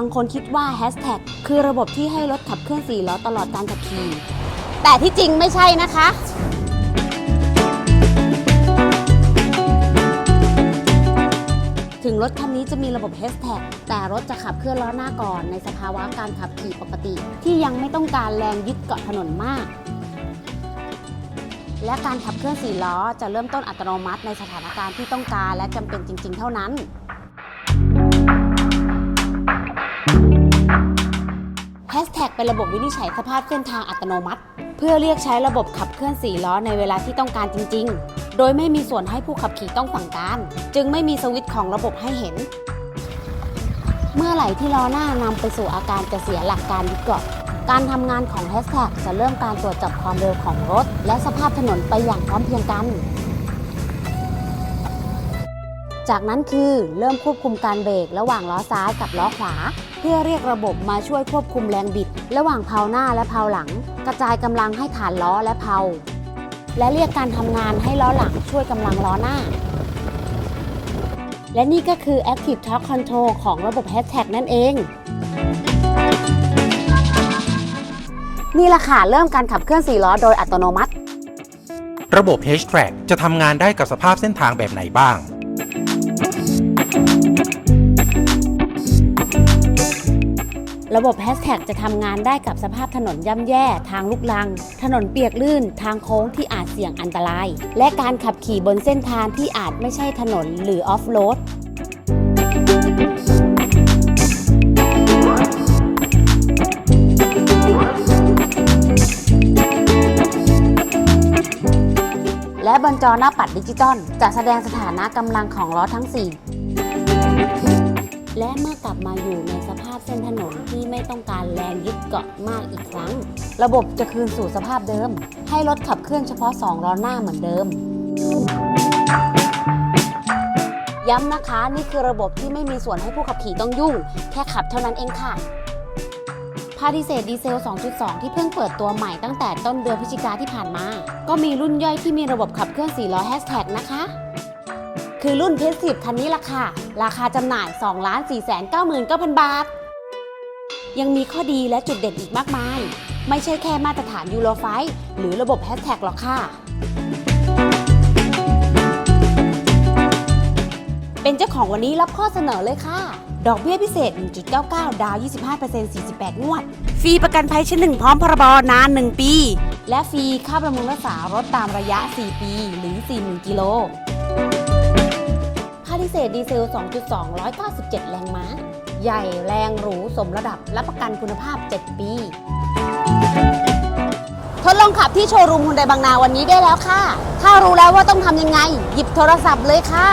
บางคนคิดว่าแฮชแท็กคือระบบที่ให้รถขับเคลื่อน4ล้อตลอดการขับขี่แต่ที่จริงไม่ใช่นะคะถึงรถคันนี้จะมีระบบแฮชแท็กแต่รถจะขับเคลื่อนล้อหน้าก่อน ในสภาวะการขับขี่ปกติ ที่ยังไม่ต้องการแรงยึดเกาะถนนมาก และการขับเคลื่อน4ล้อจะเริ่มต้นอัตโนมัติในสถานการณ์ที่ต้องการและจำเป็นจริง ๆ เท่านั้น แฮชแท็กเป็นระบบวินิจฉัยสภาพเส้นทางอัตโนมัติ เพื่อเรียกใช้ระบบขับเคลื่อน4ล้อในเวลาที่ต้องการจริง ๆ โดยไม่มีส่วนให้ผู้ขับขี่ต้องสั่งการ จึงไม่มีสวิตช์ของระบบให้เห็น เมื่อไหร่ที่ล้อหน้านำไปสู่อาการจะเสียหลักการยึดเกาะการทำงานของแฮชแท็กจะเริ่มการตรวจจับความเร็วของรถ และสภาพถนนไปอย่างพร้อมเพรียงกัน จากนั้นคือเริ่มควบคุมการเบรกระหว่างล้อซ้ายกับล้อขวา เพื่อเรียกระบบมาช่วยควบคุมแรงบิด ระหว่างเพลาหน้าและเพลาหลัง กระจายกำลังให้ฐานล้อและเพลาและเรียกการทำงานให้ล้อหลังช่วยกำลังล้อหน้า และนี่ก็คือ Active Torque Control ของระบบ Hashtag นั่นเอง นี่ละค่ะเริ่มการขับเคลื่อน4ล้อโดยอัตโนมัติ ระบบ H-Track จะทำงานได้กับสภาพเส้นทางแบบไหนบ้าง ระบบแฮชแท็กจะทำงานได้กับสภาพถนนย่ำแย่ ทางลุกลัง ถนนเปียกลื่น ทางโค้งที่อาจเสี่ยงอันตราย และการขับขี่บนเส้นทางที่อาจไม่ใช่ถนนหรือออฟโรดและบนจอหน้าปัดดิจิตอลจะแสดงสถานะกำลังของล้อทั้ง 4 และเมื่อกลับมาอยู่ในสภาพเส้นถนนที่ไม่ต้องการแรงยึดเกาะมากอีกครั้ง ระบบจะคืนสู่สภาพเดิม ให้รถขับเคลื่อนเฉพาะ 2 ล้อหน้าเหมือนเดิม ย้ำนะคะ นี่คือระบบที่ไม่มีส่วนให้ผู้ขับขี่ต้องยุ่ง แค่ขับเท่านั้นเองค่ะพาดิเศษดีเซล 2.2 ที่เพิ่งเปิดตัวใหม่ตั้งแต่ต้นเดือนพฤศจิกาที่ผ่านมา ก็มีรุ่นย่อยที่มีระบบขับเคลื่อน4ล้อแฮชแท็กนะคะ คือรุ่นเพชรสิบคันนี้ล่ะค่ะราคาจำหน่าย 2 4 9 9 9 0 0 บาท ยังมีข้อดีและจุดเด่นอีกมากมาย ไม่ใช่แค่มาตรฐานยูโรไฟหรือระบบแฮชแท็กหรอกค่ะ เป็นเจ้าของวันนี้รับข้อเสนอเลยค่ะดอกเบี้ยพิเศษ 1.99 ดาว 25% 48 งวด ฟรีประกันภัยชั้นหนึ่งพร้อมพรบนาน 1 ปี และฟรีค่าบำรุงรักษารถตามระยะ 4 ปี หรือ 40,000 กิโล พิเศษดีเซล 2.2 197 แรงม้า ใหญ่แรงหรูสมระดับรับประกันคุณภาพ 7 ปี ทดลองขับที่โชว์รูมฮุนไดบางนาวันนี้ได้แล้วค่ะ ถ้ารู้แล้วว่าต้องทำยังไง หยิบโทรศัพท์เลยค่ะ